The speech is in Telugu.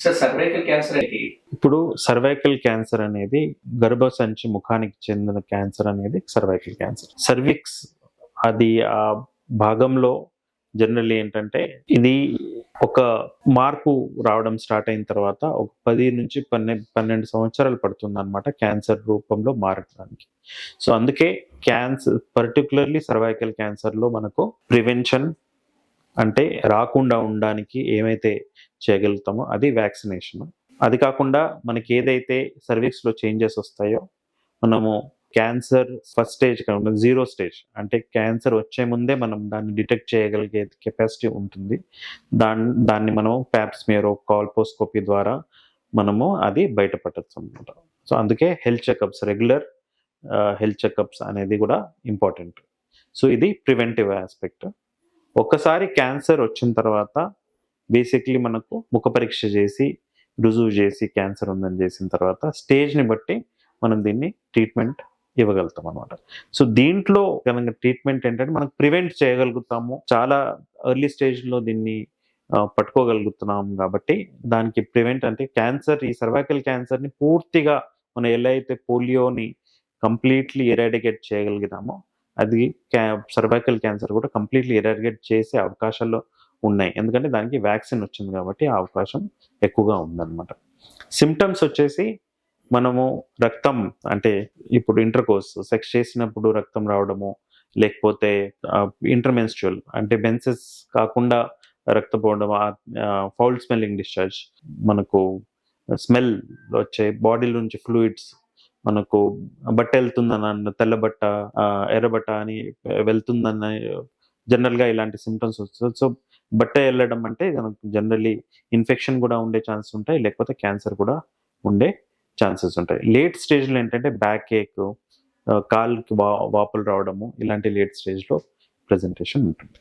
సర్వైకల్ క్యాన్సర్ ఇప్పుడు సర్వైకల్ క్యాన్సర్ అనేది గర్భసంచి ముఖానికి చెందిన క్యాన్సర్ అనేది సర్వైకల్ క్యాన్సర్ సర్విక్స్ అది ఆ భాగంలో జనరల్లీ ఏంటంటే ఇది ఒక మార్పు రావడం స్టార్ట్ అయిన తర్వాత ఒక పది నుంచి పన్నె పన్నెండు సంవత్సరాలు పడుతుంది అనమాట క్యాన్సర్ రూపంలో మారడానికి సో అందుకే క్యాన్సర్ పర్టికులర్లీ సర్వైకల్ క్యాన్సర్లో మనకు ప్రివెన్షన్ అంటే రాకుండా ఉండడానికి ఏమైతే చేయగలుగుతామో అది వ్యాక్సినేషన్. అది కాకుండా మనకి ఏదైతే సర్వీస్లో చేంజెస్ వస్తాయో మనము క్యాన్సర్ ఫస్ట్ స్టేజ్ కాకుండా జీరో స్టేజ్ అంటే క్యాన్సర్ వచ్చే ముందే మనం దాన్ని డిటెక్ట్ చేయగలిగే కెపాసిటీ ఉంటుంది. దాన్ని దాన్ని మనం ప్యాప్స్మియర్ కాల్పోస్కోపీ ద్వారా మనము అది బయటపడచ్చు అనమాట సో అందుకే health checkups regular health checkups అనేది కూడా ఇంపార్టెంట్. సో ఇది ప్రివెంటివ్ ఆస్పెక్ట్. ఒక్కసారి క్యాన్సర్ వచ్చిన తర్వాత బేసిక్లీ మనకు ముఖ పరీక్ష చేసి రుజువు చేసి క్యాన్సర్ ఉందని చేసిన తర్వాత స్టేజ్ని బట్టి మనం దీన్ని ట్రీట్మెంట్ ఇవ్వగలుగుతాం అనమాట సో దీంట్లో కనుక ట్రీట్మెంట్ ఏంటంటే మనం ప్రివెంట్ చేయగలుగుతాము. చాలా ఎర్లీ స్టేజ్లో దీన్ని పట్టుకోగలుగుతున్నాం కాబట్టి దానికి ప్రివెంట్ అంటే క్యాన్సర్ ఈ సర్వైకల్ క్యాన్సర్ని పూర్తిగా మనం ఎలా అయితే పోలియోని కంప్లీట్లీ ఎరాడికేట్ చేయగలిగినామో అది సర్వైకల్ క్యాన్సర్ కూడా కంప్లీట్లీ ఎరాడికేట్ చేసే అవకాశాలు ఉన్నాయి. ఎందుకంటే దానికి వ్యాక్సిన్ వచ్చింది కాబట్టి ఆ అవకాశం ఎక్కువగా ఉందన్నమాట. సిమ్టమ్స్ వచ్చేసి మనము రక్తం అంటే ఇప్పుడు ఇంటర్కోర్స్ సెక్స్ చేసినప్పుడు రక్తం రావడము లేకపోతే ఇంటర్మెన్స్చువల్ అంటే బెన్సెస్ కాకుండా రక్తం పోవడం ఫౌల్ స్మెల్లింగ్ డిశ్చార్జ్ మనకు స్మెల్ వచ్చే బాడీలో నుంచి ఫ్లూయిడ్స్ మనకు బట్ట వెళ్తుందని తెల్లబట్ట ఎర్రబట్ట అని వెళ్తుందని జనరల్గా ఇలాంటి సిమ్టమ్స్ వస్తుంది సో బట్ట వెళ్ళడం అంటే జనరలీ ఇన్ఫెక్షన్ కూడా ఉండే ఛాన్స్ ఉంటాయి లేకపోతే క్యాన్సర్ కూడా ఉండే ఛాన్సెస్ ఉంటాయి. లేట్ స్టేజ్లో ఏంటంటే బ్యాక్ ఏక్ కాల్కి వా వాపులు రావడము ఇలాంటి లేట్ స్టేజ్లో ప్రజెంటేషన్ ఉంటుంది.